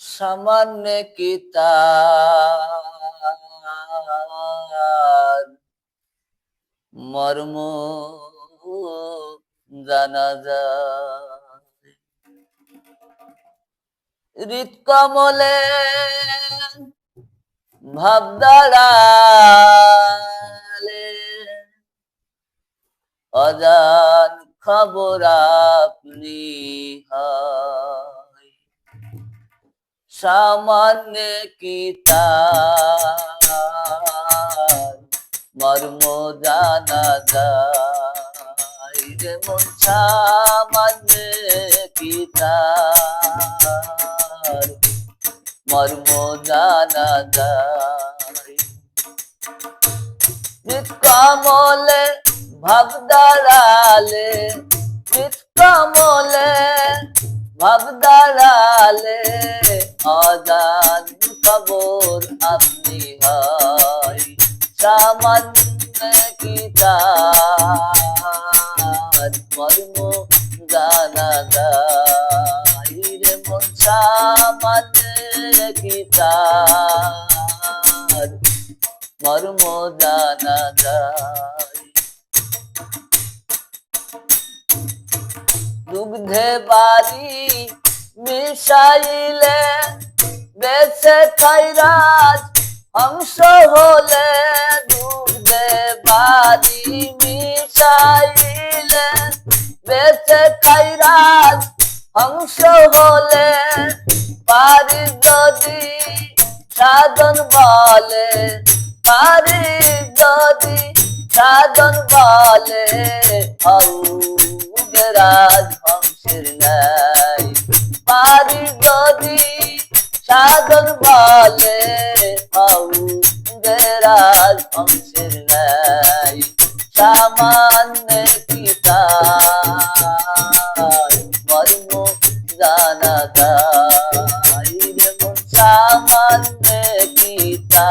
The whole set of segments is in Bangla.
সামান্য কিতা মর্ম জানা যায়। হৃৎকমলে ভাবদাড়ালে অজান খবর আপনি হয়। সামান্য কিতা মর্ম জানা যায় মন সামান্য কিতা মর্ম জানা যায় কমলে ভাব দাঁড়ালে কমলে ভাব দাঁড়ালে সামান্য কিতার মর্ম জানা যায় রে মন সামান্য কিতার মর্ম জানা যায় দুগ্ধে বাড়ি মিশাইলে বেছে খাইরাজ হংস হলে দুগ্ধে বাড়ি মিশাইলে বেছে খাইরাজ হংস হলে পারি যদি সাধন বলে, পারি যদি সাধন বলে রাজ হংসের নাই পারি যদি জানা যায় রে মন সামান্য পিতা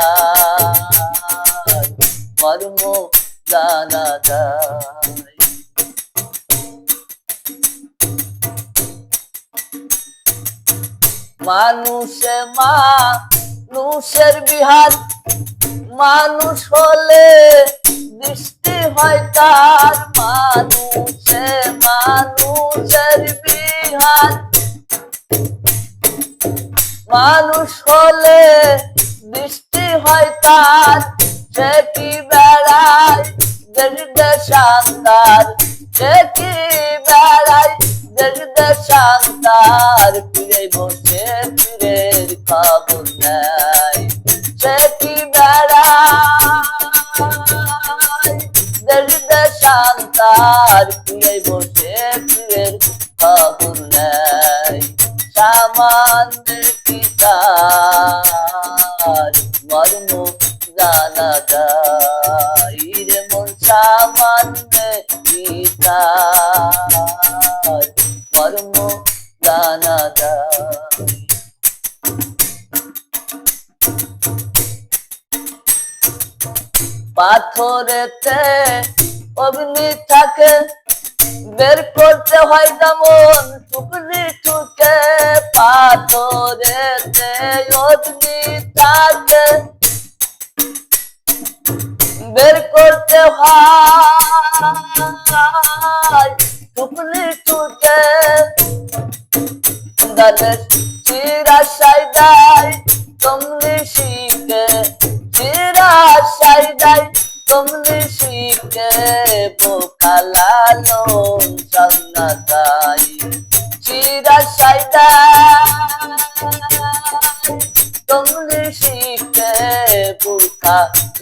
জানা যায় মানুষে মানুষের বিহার মানুষ হলে দৃষ্টি হয় তার মানুষে, মানুষের বিহার। মানুষ হলে দৃষ্টি হয় তার, সে কি বেড়ায়? দেশ দেশান্তার সে কি বেড়ায়? দেশ দেশান্তার ফিরে বসে ফিরের খবর নাই দেশান্তার ফিরে বসে ফিরের খবর নাই সামান্য পিতার মর্ম জানা যায় রে মন, সামান্য পিতার মর্ম জানা যায়। পাথরেতে অগ্নি থাকে, বের করতে হয় তেমন টুকরি টুকে, পাথরেতে অগ্নি থাকে। বের করতে হয় টুকরি টুকে গানের চিরা বোকা লালন সন্ন্যাসাই চিরা সাইদাই তোমনি শিখে বোকা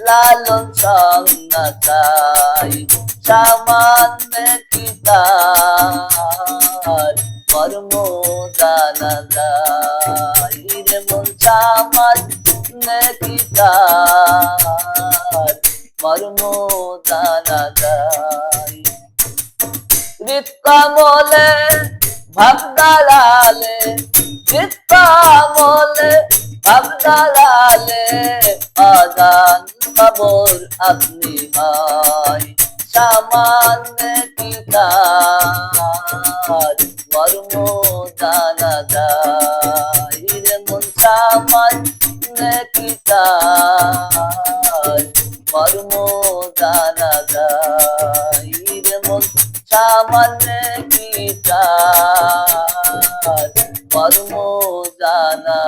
লালন সামান্য কিতার কর্ম জানা রে মন সামান্য কিতার কর্ম হৃৎকমলে ভাব দাঁড়ালে হৃৎকমলে ভাব দাঁড়ালে আজান খবর আপনি হয় সামান্য পিতার মর্ম জানা যায়। মন সামান্য কি তার। মর্ম জানা